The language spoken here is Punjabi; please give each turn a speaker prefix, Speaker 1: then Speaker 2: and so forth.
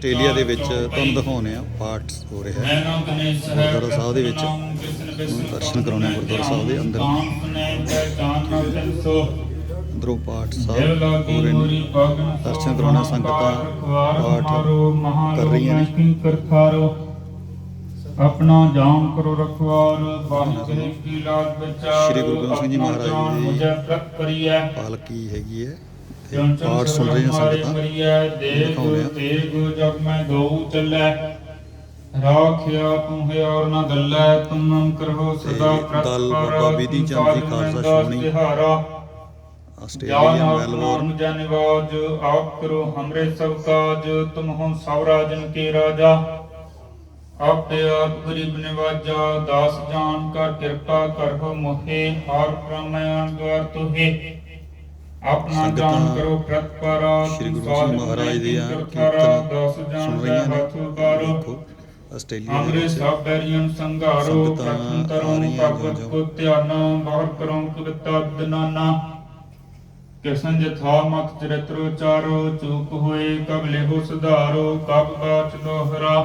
Speaker 1: ਆਸਟ੍ਰੇਲੀਆ ਦੇ ਵਿੱਚ ਤੁਹਾਨੂੰ ਦਿਖਾਉਂਦੇ ਆ ਪਾਠ ਹੋ ਰਿਹਾ ਹੈ। ਗੁਰਦੁਆਰਾ ਸਾਹਿਬ ਦੇ ਵਿੱਚ। ਦਰਸ਼ਨ ਕਰਾਉਣੇ ਆ ਗੁਰਦੁਆਰਾ ਸਾਹਿਬ ਦੇ ਅੰਦਰ। ਅੰਦਰੋਂ ਪਾਠ ਸਾਹਿਬ ਨੇ। ਦਰਸ਼ਨ ਕਰਾਉਣਾ ਸੰਗਤਾਂ ਪਾਠ ਕਰ ਰਹੀਆਂ ਨੇ।
Speaker 2: ਆਪਣਾ ਜਾਮ ਕਰੋ ਰਖਵਾਰ ਬਾਹਰ ਕੀ ਲਾਗ ਵਿਚਾਰ
Speaker 1: ਸ਼੍ਰੀ ਗੁਰੂ ਗੋਬਿੰਦ ਸਿੰਘ ਜੀ ਮਹਾਰਾਜ ਜੀ। ਪਾਲਕੀ ਹੈਗੀ ਹੈ। ਤੇ ਪਾਠ ਸੁਣ ਰਹੀਆਂ ਸੰਗਤਾਂ ਦਿਖਾਉਂਦੇ ਆ।
Speaker 2: ਤੇਗ ਜਗ ਮੈਂ ਗਊ ਚੱਲੈ। ਰਾਖਿਆ ਤੂੰ ਹੈ ਔਰ ਨਾ ਗੱਲੈ ਤੁਮ ਨਮ ਕਰੋ ਸਦਾ
Speaker 1: ਤੇ
Speaker 2: ਪ੍ਰਤ
Speaker 1: ਦਲ ਬਾਬਾ ਵਿਧੀ ਚੰਦ ਜੀ ਖਾਲਸਾ
Speaker 2: ਤਿਹਾਰਾ
Speaker 1: ਆਸਟ੍ਰੇਲੀਆ ਮੈਲਬੌਰਨ
Speaker 2: ਜਨਵਾਜ ਆਪ ਕਰੋ ਹਮਰੇ ਸਭ ਕਾਜ ਤੁਮ ਹੋ ਸਵਰਾਜਨ ਕੇ ਰਾਜਾ। ਆਪੇ ਆਪ ਗਰੀਬ ਨਿਵਾਜਾ ਦਾਸ ਜਾਨ ਕਰ ਕਿਰਪਾ ਕਰੋ ਮੋਹੇ ਹਾਰ ਪ੍ਰਮਯਨ ਦਵਾਰ ਤੁਹੇ। ਆਪਣਾ ਜਾਨ ਕਰੋ ਪ੍ਰਤਪਾਰਾ
Speaker 1: ਸ਼੍ਰੀ ਗੁਰੂ ਸਿੰਘ ਮਹਾਰਾਜ ਦੀਆਂ ਕੀਰਤਨ ਸੁਣ ਰਹੀਆਂ ਨੇ। ਦੇਖੋ ਆਸਟ੍ਰੇਲੀਆ ਦੇ ਵਿੱਚ
Speaker 2: ਸਭ ਬੈਰੀਆਂ ਸੰਘਾਰੋ ਪ੍ਰਥਮ ਤਰੋਂ
Speaker 1: ਜੋ-
Speaker 2: ਕੋ ਧਿਆਨਾ ਬਾਹਰ ਕਰੋ ਕਵਿਤਾ ਬਦਨਾਨਾ ਕਿਸਨ ਜਥਾ ਮਤ ਚਰਿਤ੍ਰ ਚਾਰੋ ਚੂਕ ਹੋਏ ਕਬ ਲਿਹੋ ਸੁਧਾਰੋ ਕਬ ਬਾਚ ਦੋਹਰਾ।